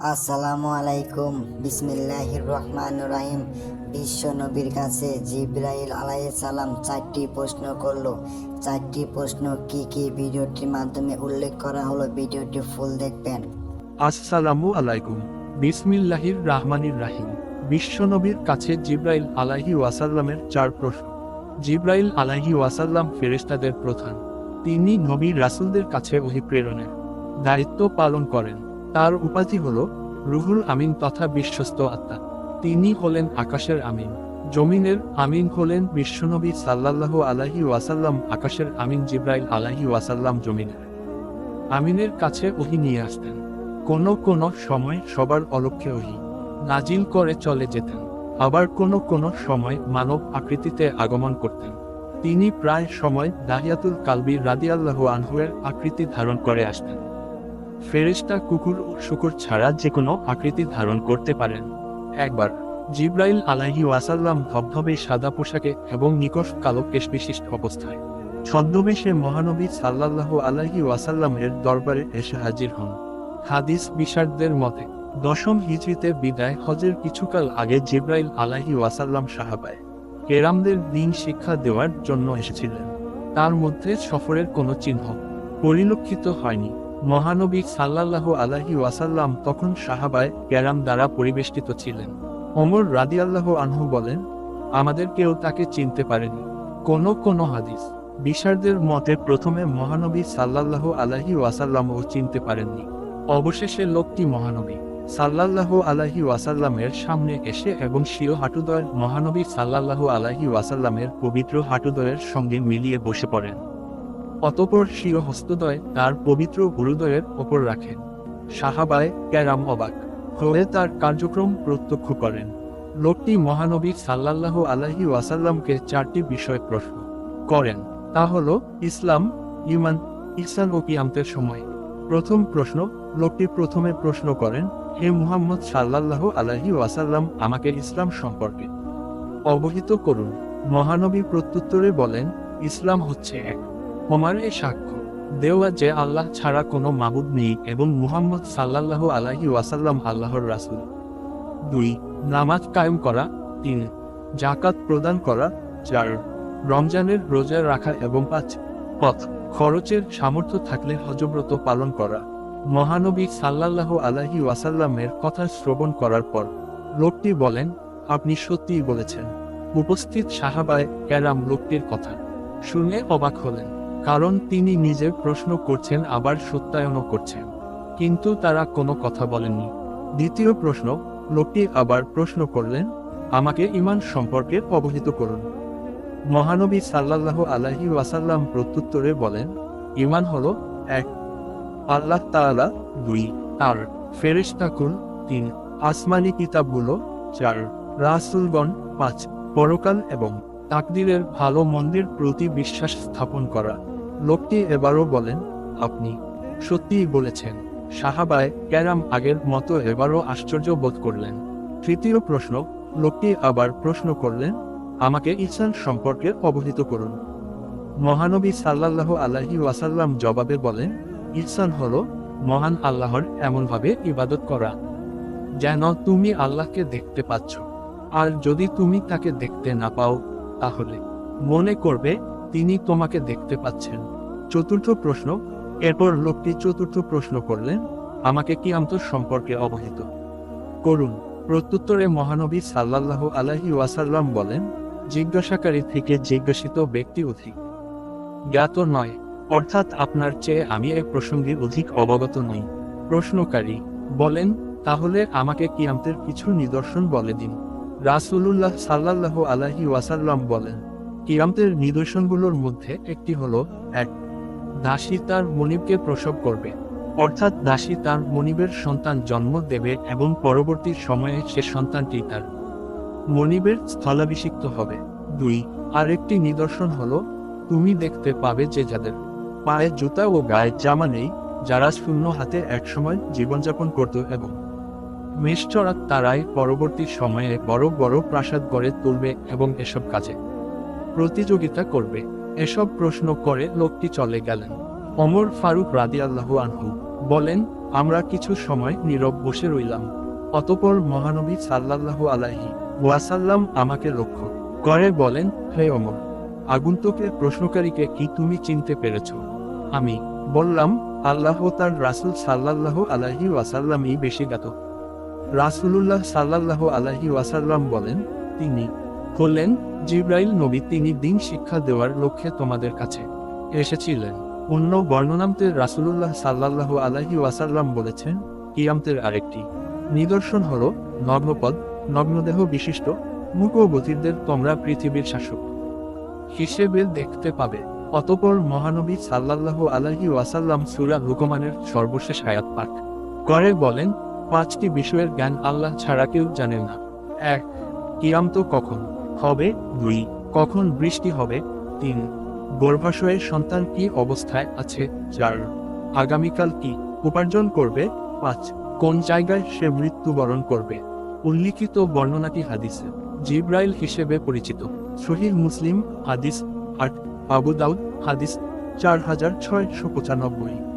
আসসালামু আলাইকুম। বিসমিল্লাহির রহমান রাহিম। বিশ্ব নবীর কাছে জিব্রাইল সালাম চারটি প্রশ্ন করল। চারটি প্রশ্ন কি কি? ভিডিওটির মাধ্যমে উল্লেখ করা হলো। ভিডিওটি ফুল দেখবেন। আসসালামু আলাইকুম। বিসমিল্লাহির রাহমানির রাহিম। বিশ্বনবীর কাছে জিব্রাইল আলাহি ওয়াসাল্লামের চার প্রশ্ন। জিব্রাইল আলাহি ওয়াসাল্লাম ফেরেশতাদের প্রধান। তিনি নবীর রাসূলদের কাছে ওহি প্রেরণের দায়িত্ব পালন করেন। তার উপাধি হল রুহুল আমিন তথা বিশ্বস্ত আত্মা। তিনি হলেন আকাশের আমিন। জমিনের আমিন হলেন বিশ্বনবী সাল্লাল্লাহু আলাহি ওয়াসাল্লাম, আকাশের আমিন জিব্রাইল আলাহি ওয়াসাল্লাম জমিনের। আমিনের কাছে ওহি নিয়ে আসতেন। কোনো কোনো সময় সবার অলক্ষ্যে ওহি। নাজিল করে চলে যেতেন। আবার কোনো কোনো সময় মানব আকৃতিতে আগমন করতেন। তিনি প্রায় সময় দাহিয়াতুল কালবি রাদিয়াল্লাহু আনহুয়ের আকৃতি ধারণ করে আসতেন। ফেরেশতা কুকুর ও শুকুর ছাড়া যে কোনো আকৃতি ধারণ করতে পারেন। একবার জিব্রাইল আলাহি ওয়াসাল্লাম ধবধবে সাদা পোশাকে এবং নিকষ কালো কেশ বিশিষ্ট অবস্থায় ছদ্মবেশে মহানবী সাল্লাল্লাহু আলাইহি ওয়াসাল্লামের দরবারে এসে হাজির হন। হাদিস বিশারদের মতে, দশম হিজরিতে বিদায় হজের কিছুকাল আগে জিব্রাইল আলাহি ওয়াসাল্লাম সাহাবায় কেরামদের দিন শিক্ষা দেওয়ার জন্য এসেছিলেন। তার মধ্যে সফরের কোনো চিহ্ন পরিলক্ষিত হয়নি। মহানবী সাল্লাল্লাহু আলাহি ওয়াসাল্লাম তখন সাহাবায় ক্যারাম দ্বারা পরিবেষ্টিত ছিলেন। ওমর রাদিয়াল্লাহু আনহু বলেন, আমাদের কেউ তাকে চিনতে পারেনি। কোনো কোনো হাদিস বিশারদের মতে প্রথমে মহানবী সাল্লাল্লাহু আলাহি ওয়াসাল্লাম ও চিনতে পারেননি। অবশেষে লোকটি মহানবী সাল্লাল্লাহু আলাহি ওয়াসাল্লামের সামনে এসে এবং স্বীয় হাঁটুদয়ের মহানবী সাল্লাল্লাহু আলাহি ওয়াসাল্লামের পবিত্র হাঁটুদয়ের সঙ্গে মিলিয়ে বসে পড়েন। অতপর স্বীয় হস্তদয় তার পবিত্র গুরুদয়ের ওপর রাখেন সাহাবায় ক্যারাম অবাক হয়ে তার কার্যক্রম প্রত্যক্ষ করেন। লোকটি মহানবী সাল্লাল্লাহু আলাহি ওয়াসাল্লামকে চারটি বিষয় প্রশ্ন করেন। তা হল, ইসলাম ইমান ইহসান ও কিয়ামতের সময়। প্রথম প্রশ্ন, লোকটি প্রথমে প্রশ্ন করেন, হে মুহাম্মদ সাল্লাল্লাহু আলাহি ওয়াসাল্লাম, আমাকে ইসলাম সম্পর্কে অবহিত করুন। মহানবী প্রত্যুত্তরে বলেন, ইসলাম হচ্ছে এক। ওমার এ সাক্ষ্য, দেওয়া যে আল্লাহ ছাড়া কোনো মাবুদ নেই এবং মুহাম্মদ সাল্লাল্লাহু আলাহি ওয়াসাল্লাম আল্লাহর রাসুল। দুই, নামাজ কায়েম করা। তিন জাকাত প্রদান করা। চার, রমজানের রোজা রাখা এবং পাঁচ, পথ, খরচের সামর্থ্য থাকলে হজব্রত পালন করা। মহানবী সাল্লাল্লাহু আলাহি ওয়াসাল্লামের কথা শ্রবণ করার পর, লোকটি বলেন, আপনি সত্যিই বলেছেন। উপস্থিত সাহাবায় ক্যারাম লোকটির কথা শুনে অবাক হলেন। কারণ তিনি নিজে প্রশ্ন করছেন, আবার সত্যায়নও করছেন। কিন্তু তারা কোনো কথা বলেননি। দ্বিতীয় প্রশ্ন, লোকটি আবার প্রশ্ন করলেন, আমাকে ইমান সম্পর্কে অবহিত করুন। মহানবী সাল্লাল্লাহু আলাহি ওয়াসাল্লাম প্রত্যুত্তরে বলেন, ইমান হল এক, আল্লাহ তাআলা দুই তার ফেরেশতাকুল তিন, আসমানি কিতাবগুলো চার, রাসূলগণ পাঁচ, পরকাল এবং তাকদিরের ভালো মন্দের প্রতি বিশ্বাস স্থাপন করা। লোকটি এবারও বলেন, আপনি সত্যিই বলেছেন। সাহাবায় ক্যারাম আগের মতো এবারও আশ্চর্য বোধ করলেন। তৃতীয় প্রশ্ন, লোকটি আবার প্রশ্ন করলেন, আমাকে ইসান সম্পর্কে অবহিত করুন। মহানবী সাল্লাল্লাহু আলাহি ওয়াসাল্লাম জবাবে বলেন ইহসান হলো মহান আল্লাহর এমনভাবে ইবাদত করা, যেন তুমি আল্লাহকে দেখতে পাচ্ছ। আর যদি তুমি তাকে দেখতে না পাও, তাহলে মনে করবে তিনি তোমাকে দেখতে পাচ্ছেন। চতুর্থ প্রশ্ন, এরপর লোকটি চতুর্থ প্রশ্ন করলেন, আমাকে কি আমত সম্পর্কে অবহিত? করুন। প্রত্যুত্তরে মহানবী সাল্লাল্লাহু আলাহি ওয়াসাল্লাম বলেন, জিজ্ঞাসাকারী থেকে জিজ্ঞাসিত ব্যক্তি অধিক। জ্ঞাত নয়, অর্থাৎ আপনার চেয়ে আমি এ প্রসঙ্গে অধিক অবগত নই। প্রশ্নকারী, বলেন, তাহলে আমাকে কিয়ামতের কিছু নিদর্শন বলে দিন। রাসূলুল্লাহ সাল্লাল্লাহু আলাইহি ওয়াসাল্লাম বলেন, কিয়ামতের নিদর্শনগুলোর মধ্যে একটি হলো এক। দাসী তার মনিবকে প্রসব করবে। অর্থাৎ দাসী তার মনিবের সন্তান জন্ম দেবে এবং পরবর্তী সময়ে সে সন্তানটি তার মনিবের স্থলাভিষিক্ত হবে। দুই, আরেকটি নিদর্শন হলো, তুমি দেখতে পাবে যে যাদের পায়ে জুতা ও গায়ে জামা নেই, যারা শূন্য হাতে একসময় জীবনযাপন করত এবং মেষচড়া তারাই পরবর্তী সময়ে বড় বড় প্রাসাদ গড়ে তুলবে এবং এসব কাজে প্রতিযোগিতা করবে। এসব প্রশ্ন করে লোকটি চলে গেলেন। অমর ফারুক রাদিয়াল্লাহু আনহু বলেন, আমরা কিছু সময় নীরব বসে রইলাম। অতপর মহানবী সাল্লাল্লাহু আলাইহি ওয়াসাল্লাম আমাকে লক্ষ্য করে বলেন, হে অমর আগন্তুকের প্রশ্নকারীকে কি তুমি চিনতে পেরেছ? আমি বললাম, আল্লাহ তার রাসুল সাল্লাল্লাহু আলাইহি ওয়াসাল্লামই বেশি জ্ঞাত। রাসুলুল্লাহ সাল্লাল্লাহু আলাইহি ওয়াসাল্লাম বলেন, তিনি হলেন জিব্রাইল নবী তিনি দিন শিক্ষা দেওয়ার লক্ষ্যে তোমাদের কাছে এসেছিলেন। অন্য বর্ণনামতে রাসুলুল্লাহ সাল্লাল্লাহু আলাইহি ওয়াসাল্লাম বলেছেন, কিয়ামতের আরেকটি নিদর্শন হল নগ্নপদ, নগ্নদেহ বিশিষ্ট মুখবতীরদের তোমরা পৃথিবীর শাসক হিসেবে দেখতে পাবে। অতপর মহানবী সাল্লাল্লাহু আলাইহি ওয়াসাল্লাম সুরা হুকুমানের সর্বশেষ আয়াত পাঠ করে বলেন, পাঁচটি বিষয়ের জ্ঞান আল্লাহ ছাড়া কেউ জানে না। এক, কিয়ামত কখন? হবে দুই, কখন বৃষ্টি হবে? তিন গর্ভাশয়ের সন্তান কি অবস্থায় আছে? চার, আগামীকাল কি উপার্জন করবে? পাঁচ, কোন জায়গায় সে মৃত্যুবরণ করবে? উল্লিখিত বর্ণনাটি হাদিসে। জিব্রাইল হিসেবে পরিচিত। শহীদ মুসলিম, হাদিস আট, আবু দাউদ, হাদিস চার হাজার ছয়শো পঁচানব্বই।